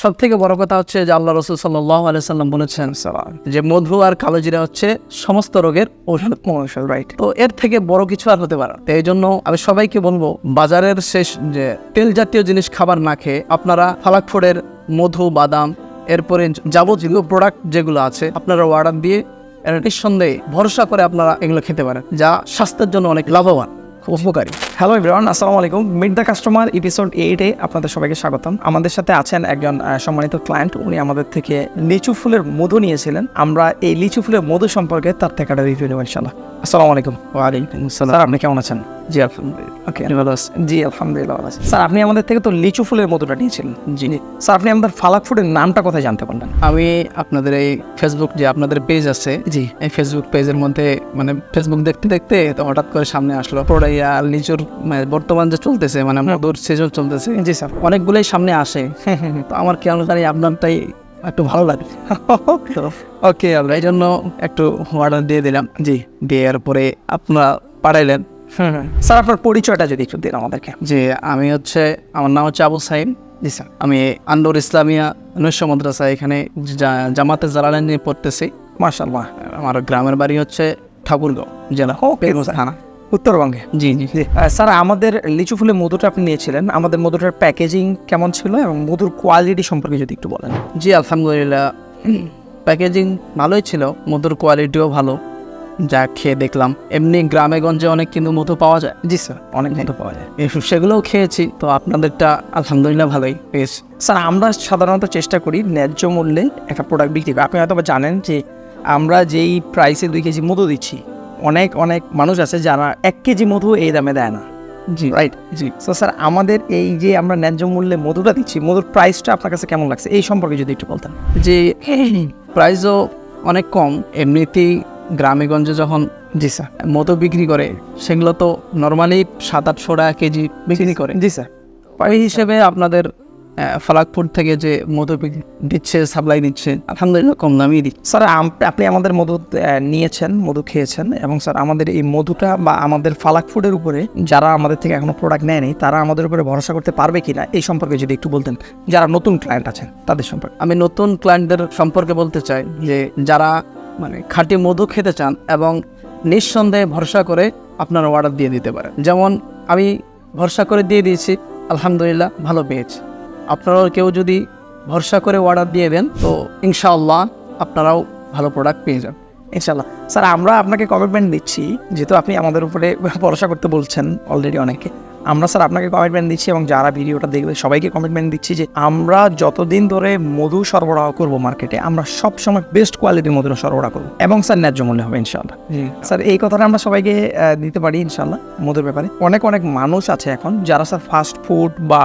সব থেকে বড় কথা হচ্ছে যে আল্লাহ রসুল সাল্লাহ আলাইসাল্লাম বলেছেন যে মধু আর কালো জিরা হচ্ছে সমস্ত রোগের ঔষধ। ঔষধ রাইট তো এর থেকে বড় কিছু আর হতে পারে তো এই জন্য আমি সবাইকে বলব বাজারের শেষ যে তেল জাতীয় জিনিস খাবার না খেয়ে আপনারা ফালাকফোড়ের মধু বাদাম এরপরে যাবতীয় প্রোডাক্ট যেগুলো আছে আপনারা অর্ডার দিয়ে নিঃসন্দেহে ভরসা করে আপনারা এগুলো খেতে পারেন যা স্বাস্থ্যের জন্য অনেক লাভবান খুব উপকারী। হ্যালো এভরিওয়ান আসসালামু আলাইকুম মিট দ্য কাস্টমার এপিসোড এইটে আপনাদের সবাইকে স্বাগতম। আমাদের সাথে আছেন একজন সম্মানিত ক্লায়েন্ট উনি আমাদের থেকে লিচু ফুলের মধু নিয়েছিলেন। আমরা এই লিচু ফুলের মধু সম্পর্কে তার থেকে একটা রিভিউ নেব ইনশাল্লাহ আসসালামু আলাইকুম। ওয়ালাইকুম আসসালাম। স্যার আপনি কেমন আছেন? জি আলহামদুলিল্লাহ। ওকে আপনি ভালো আছেন? জি আলহামদুলিল্লাহ ভালো স্যার আপনি আমাদের থেকে তো লিচু ফুলের মধুটা নিয়েছিলেন। জি। স্যার আপনি আমাদের ফালাক ফুডের নামটা কোথায় জানতে পারলেন? আমি আপনাদের এই ফেসবুক যে আপনাদের পেজ আছে জি। এই ফেসবুক পেজের মধ্যে মানে ফেসবুক দেখতে দেখতে তো হঠাৎ করে সামনে আসলো। পোড়াইয়া লিচুর বর্তমান যে চলতেছে মানে মধুর সিজন চলতেছে। জি স্যার অনেকগুলোই সামনে আসে। তো আমার কেন জানি আপনারটাই একটু ভালো লাগে। ওকে আমরা এই জন্য একটু অর্ডার দিয়ে দিলাম। জি দেওয়ার পরে আপনারা পাঠাইলেন। স্যার আপনার পরিচয়টা যদি একটু দিন আমাদেরকে। যে আমি হচ্ছে আমার নাম হচ্ছে আবু সাইম। জি স্যার। আমি আন্দোর ইসলামিয়া নৈশ মাদ্রাসা এখানে জামাতে জালালাইন নিয়ে পড়তেছি। মাশাআল্লাহ। আমার গ্রামের বাড়ি হচ্ছে ঠাকুরগাঁও জেলা পেরুজ থানা উত্তরবঙ্গে? জি জি স্যার আমাদের লিচু ফুলের মধুটা আপনি নিয়েছিলেন। আমাদের মধুটার প্যাকেজিং কেমন ছিল এবং মধুর কোয়ালিটি সম্পর্কে যদি একটু বলেন? জি আলহামদুলিল্লাহ। প্যাকেজিং ভালোই ছিল মধুর কোয়ালিটিও ভালো। যা খেয়ে দেখলাম। এমনি গ্রামে গঞ্জে অনেক কিন্তু মধু পাওয়া যায়। জি স্যার অনেক মধু পাওয়া যায়। এই সেগুলোও খেয়েছি তো আপনাদেরটা আলহামদুলিল্লাহ ভালোই বেশ। স্যার আমরা সাধারণত চেষ্টা করি ন্যায্য মূল্যে একটা প্রোডাক্ট বিক্রি করি। আপনি হয়তো জানেন যে আমরা যেই প্রাইসে দুই কেজি মধু দিচ্ছি অনেক অনেক মানুষ আছে যারা এক কেজি মধু এই দামে দেয় না। জি। রাইট জি। তো স্যার আমাদের এই যে আমরা ন্যায্য মূল্যে মধুটা দিচ্ছি মধুর প্রাইসটা আপনার কাছে কেমন লাগছে? এই সম্পর্কে যদি একটু বলতেন। যে প্রাইসও অনেক কম এমনিতেই গ্রামে গঞ্জে যখন জি স্যার মধু বিক্রি করে সেগুলো তো নর্মালি সাত আটশো টাকা কেজি বিক্রি করে। জি স্যার হিসেবে আপনাদের ফালাকপুর থেকে যে মধু দিচ্ছে সাপ্লাই দিচ্ছে আলহামদুলিল্লাহ কম দামই দিচ্ছে। স্যার আপনি আমাদের মধু নিয়েছেন মধু খেয়েছেন এবং স্যার আমাদের এই মধুটা বা আমাদের ফালাক ফুডের উপরে যারা আমাদের থেকে এখনও প্রোডাক্ট নেয়নি তারা আমাদের উপরে ভরসা করতে পারবে কিনা এই সম্পর্কে যদি একটু বলতেন। যারা নতুন ক্লায়েন্ট আছেন তাদের সম্পর্কে। আমি নতুন ক্লায়েন্টদের সম্পর্কে বলতে চাই যে যারা মানে খাঁটি মধু খেতে চান এবং নিঃসন্দেহে ভরসা করে আপনারা অর্ডার দিয়ে দিতে পারেন। যেমন আমি ভরসা করে দিয়ে দিয়েছি আলহামদুলিল্লাহ ভালো পেয়েছি। আপনারাও কেউ যদি ভরসা করে অর্ডার দিয়ে দেন তো ইনশাআল্লাহ আপনারাও ভালো প্রোডাক্ট পেয়ে যাবেন। ইনশাল্লাহ স্যার আমরা আপনাকে কমিটমেন্ট দিচ্ছি যেহেতু আপনি আমাদের উপরে ভরসা করতে বলছেন অলরেডি অনেকে। আমরা স্যার আপনাকে কমিটমেন্ট দিচ্ছি এবং যারা ভিডিওটা দেখবে সবাইকে কমিটমেন্ট দিচ্ছি যে আমরা যতদিন ধরে মধু সরবরাহ করব মার্কেটে আমরা সব সময় বেস্ট কোয়ালিটির মধু সরবরাহ করব। এবং স্যার ন্যায্য মূল্যে হবে ইনশাল্লাহ জি। স্যার এই কথাটা আমরা সবাইকে দিতে পারি ইনশাল্লাহ মধুর ব্যাপারে। অনেক অনেক মানুষ আছে এখন যারা স্যার ফাস্ট ফুড বা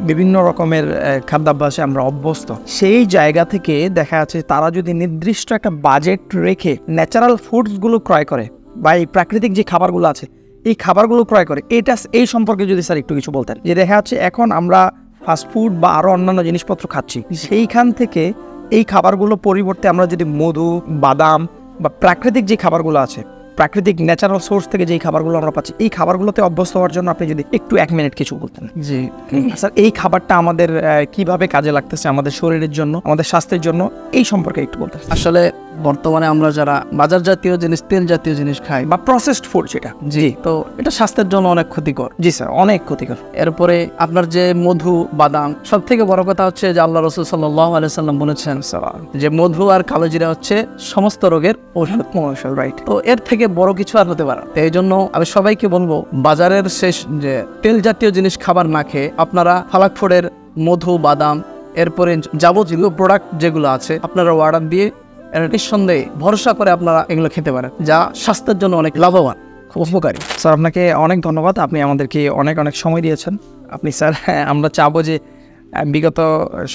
বিভিন্ন রকমের খাদ্যাভ্যাসে আমরা অভ্যস্ত। সেই জায়গা থেকে দেখা যাচ্ছে তারা যদি নির্দিষ্ট একটা বাজেট রেখে ন্যাচারাল ফুডসগুলো ক্রয় করে বা এই প্রাকৃতিক যে খাবারগুলো আছে এই খাবারগুলো ক্রয় করে এটা এই সম্পর্কে যদি স্যার একটু কিছু বলতেন। যে দেখা যাচ্ছে এখন আমরা ফাস্ট ফুড বা আরও অন্যান্য জিনিসপত্র খাচ্ছি সেইখান থেকে এই খাবারগুলো পরিবর্তে আমরা যদি মধু বাদাম বা প্রাকৃতিক যে খাবারগুলো আছে প্রাকৃতিক ন্যাচারাল সোর্স থেকে যেই খাবারগুলো আমরা পাচ্ছি এই খাবারগুলোতে অভ্যস্ত হওয়ার জন্য আপনি যদি একটু এক মিনিট কিছু বলতেন। জি। স্যার এই খাবারটা আমাদের কীভাবে কাজে লাগতেছে আমাদের শরীরের জন্য আমাদের স্বাস্থ্যের জন্য এই সম্পর্কে একটু বলতেন। আসলে বর্তমানে আমরা যারা বাজার জাতীয় জিনিস তেল জাতীয় জিনিস খাই বা প্রসেসড ফুড সেটা জি। তো এটা স্বাস্থ্যের জন্য অনেক ক্ষতিকর। জি স্যার অনেক ক্ষতিকর। এরপরে আপনার যে মধু বাদাম সব থেকে বড় কথা হচ্ছে যে আল্লাহ রসুল সাল্লাহ আলাইসাল্লাম বলেছেন যে মধু আর কালো জিরা হচ্ছে সমস্ত রোগের ঔষধ রাইট তো এর থেকে বড় কিছু আর হতে পারে এই জন্য আমি সবাইকে বলব বাজারের শেষ যে তেল জাতীয় জিনিস খাবার না খেয়ে আপনারা ফালাকফোড়ের মধু বাদাম এরপরে যাবতীয় প্রোডাক্ট যেগুলো আছে আপনারা অর্ডার দিয়ে নিঃসন্দেহে ভরসা করে আপনারা এগুলো খেতে পারেন, যা স্বাস্থ্যের জন্য অনেক লাভবান, খুব উপকারী। স্যার, আপনাকে অনেক ধন্যবাদ। আপনি আমাদেরকে অনেক অনেক সময় দিয়েছেন। আপনি, স্যার, আমরা চাবো যে বিগত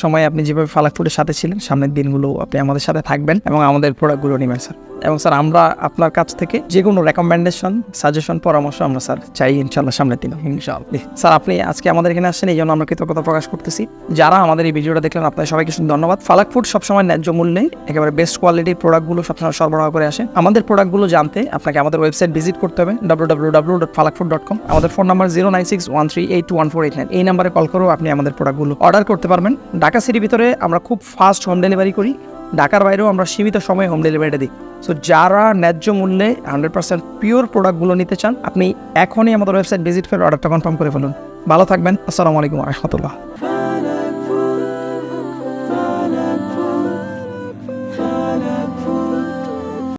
সময়ে আপনি যেভাবে ফালাক ফুডের সাথে ছিলেন, সামনের দিনগুলো আপনি আমাদের সাথে থাকবেন এবং আমাদের প্রোডাক্টগুলো নেবেন স্যার এবং স্যার আমরা আপনার কাছ থেকে যে কোনো রেকমেন্ডেশন সাজেশন পরামর্শ আমরা স্যার চাই ইনশাল্লাহ সামনের দিন ইনশাআল্লাহ। স্যার আপনি আজকে আমাদের এখানে আসছেন, এই জন্য আমরা কৃতজ্ঞতা প্রকাশ করতেছি। যারা আমাদের এই ভিডিওটা দেখলেন, আপনাদের সবাইকে শুধু ধন্যবাদ। ফালাক ফুড সবসময় ন্যায্য মূল্যে একেবারে বেস্ট কোয়ালিটির প্রোডাক্টগুলো সবসময় সরবরাহ করে আসে। আমাদের প্রোডাক্টগুলো জানতে আপনাকে আমাদের ওয়েবসাইট ভিজিট করতে হবে ফালাকফুড ডট কম আমাদের phone number zero nine six one three eight one four eight nine এই নাম্বারে কল করেও আপনি আমাদের প্রোডাক্টগুলো অর্ডার করতে পারবেন। ঢাকা সিটির ভিতরে আমরা খুব ফাস্ট হোম ডেলিভারি করি। ঢাকার বাইরেও আমরা সীমিত সময়ে হোম ডেলিভারিটা দিই। সো যারা ন্যায্য মূল্যে হান্ড্রেড পার্সেন্ট পিওর প্রোডাক্টগুলো নিতে চান, আপনি এখনই আমাদের ওয়েবসাইট ভিজিট করে অর্ডারটা কনফার্ম করে ফেলুন। ভালো থাকবেন। আসসালামু আলাইকুম রহমতুল্লাহ।